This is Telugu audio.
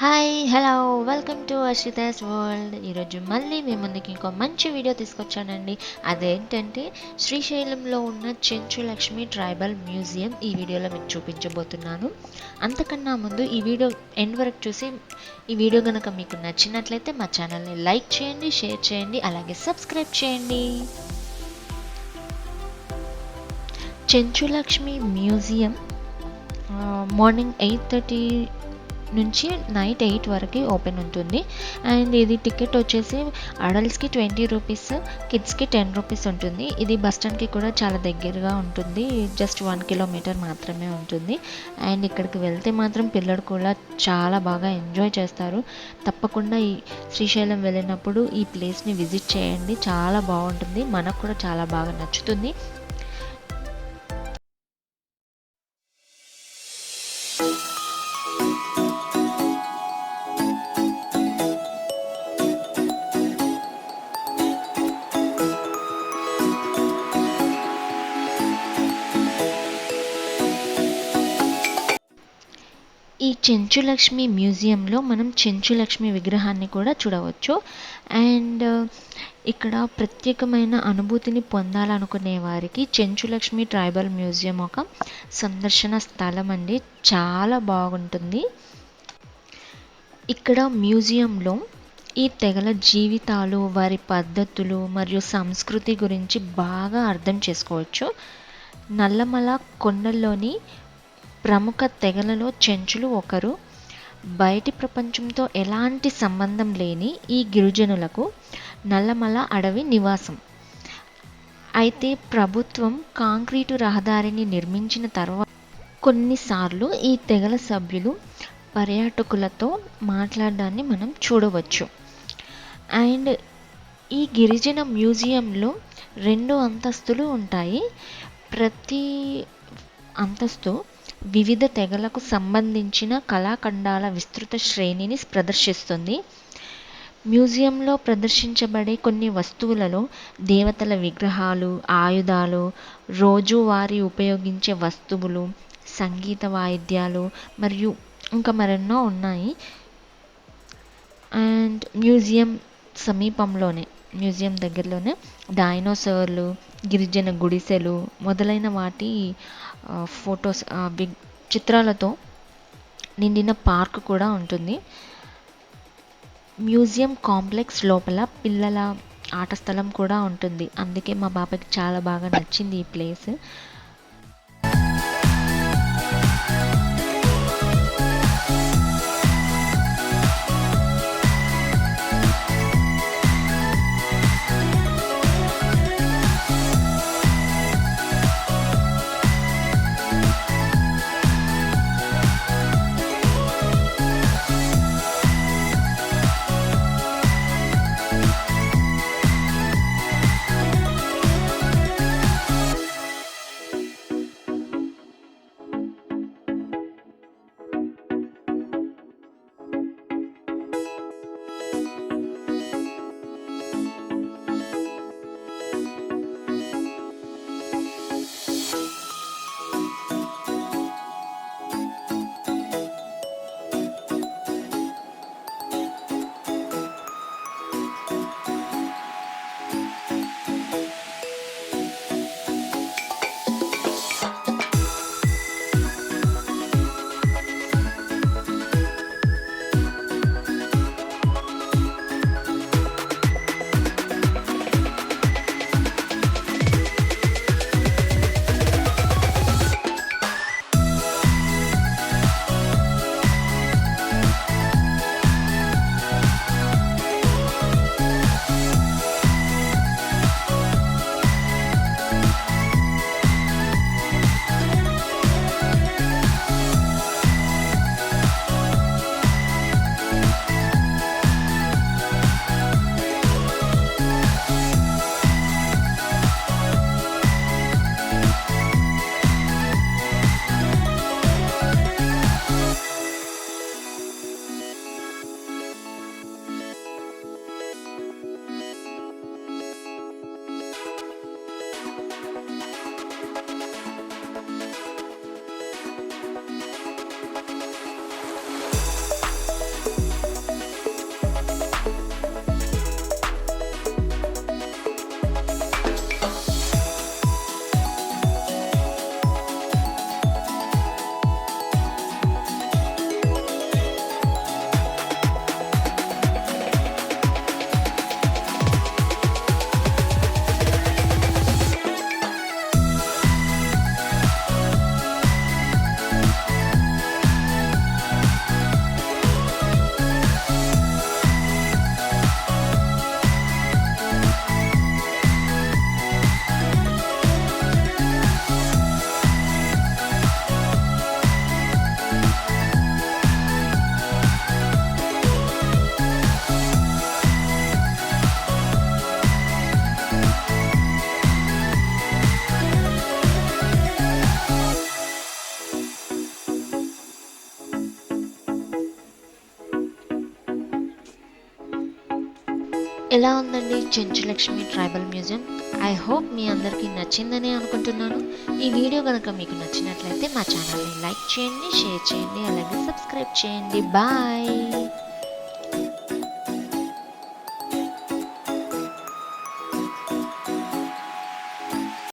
Hi hello welcome to Arshita's world ఈరోజు మళ్ళీ మీ ముందుకి ఇంకో మంచి వీడియో తీసుకొచ్చానండి. అదేంటంటే శ్రీశైలంలో ఉన్న చెంచు లక్ష్మి ట్రైబల్ మ్యూజియం ఈ వీడియోలో మీకు చూపించబోతున్నాను. అంతకన్నా ముందు ఈ వీడియో ఎండ్ వరకు చూసి ఈ వీడియో కనుక మీకు నచ్చినట్లయితే మా ఛానల్ని లైక్ చేయండి షేర్ చేయండి అలాగే సబ్స్క్రైబ్ చేయండి. Chenchu Lakshmi museum morning eight thirty నుంచి నైట్ ఎయిట్ వరకు ఓపెన్ ఉంటుంది. అండ్ ఇది టికెట్ వచ్చేసి అడల్ట్స్కి ట్వంటీ రూపీస్ కిడ్స్కి టెన్ రూపీస్ ఉంటుంది. ఇది బస్ స్టాండ్కి కూడా చాలా దగ్గరగా ఉంటుంది. జస్ట్ వన్ కిలోమీటర్ మాత్రమే ఉంటుంది. అండ్ ఇక్కడికి వెళ్తే మాత్రం పిల్లలు కూడా చాలా బాగా ఎంజాయ్ చేస్తారు. తప్పకుండా ఈ శ్రీశైలం వెళ్ళినప్పుడు ఈ ప్లేస్ని విజిట్ చేయండి. చాలా బాగుంటుంది. మనకు కూడా చాలా బాగా నచ్చుతుంది. ఈ చెంచులక్ష్మి మ్యూజియంలో మనం చెంచులక్ష్మి విగ్రహాన్ని కూడా చూడవచ్చు. అండ్ uh, ఇక్కడ ప్రత్యేకమైన అనుభూతిని పొందాలనుకునే వారికి చెంచులక్ష్మి ట్రైబల్ మ్యూజియం ఒక సందర్శన స్థలం అండి. చాలా బాగుంటుంది. ఇక్కడ మ్యూజియంలో ఈ తెగల జీవితాలు వారి పద్ధతులు మరియు సంస్కృతి గురించి బాగా అర్థం చేసుకోవచ్చు. నల్లమల కొండల్లోని ప్రముఖ తెగలలో చెంచులు ఒకరు. బయటి ప్రపంచంతో ఎలాంటి సంబంధం లేని ఈ గిరిజనులకు నల్లమల అడవి నివాసం. అయితే ప్రభుత్వం కాంక్రీటు రహదారిని నిర్మించిన తర్వాత కొన్నిసార్లు ఈ తెగల సభ్యులు పర్యాటకులతో మాట్లాడడాన్ని మనం చూడవచ్చు. అండ్ ఈ గిరిజన మ్యూజియంలో రెండు అంతస్తులు ఉంటాయి. ప్రతి అంతస్తు వివిధ తెగలకు సంబంధించిన కళాఖండాల విస్తృత శ్రేణిని ప్రదర్శిస్తుంది. మ్యూజియంలో ప్రదర్శించబడే కొన్ని వస్తువులలో దేవతల విగ్రహాలు ఆయుధాలు రోజువారీ ఉపయోగించే వస్తువులు సంగీత వాయిద్యాలు మరియు ఇంకా మరెన్నో ఉన్నాయి. అండ్ మ్యూజియం సమీపంలోనే. మ్యూజియం దగ్గరలోనే డైనోసార్లు గిరిజన గుడిసెలు మొదలైన వాటి ఫొటోస్ బిగ్ చిత్రాలతో నిండిన పార్క్ కూడా ఉంటుంది. మ్యూజియం కాంప్లెక్స్ లోపల పిల్లల ఆట స్థలం కూడా ఉంటుంది. అందుకే మా బాబాకి చాలా బాగా నచ్చింది ఈ ప్లేస్. ఎలా ఉందండి Chenchulakshmi tribal museum? I hope మీ అందరికీ నచ్చిందని అనుకుంటున్నాను. ఈ వీడియో కనుక మీకు నచ్చినట్లయితే మా ఛానల్ని లైక్ చేయండి షేర్ చేయండి అలాగే సబ్స్క్రైబ్ చేయండి. బాయ్!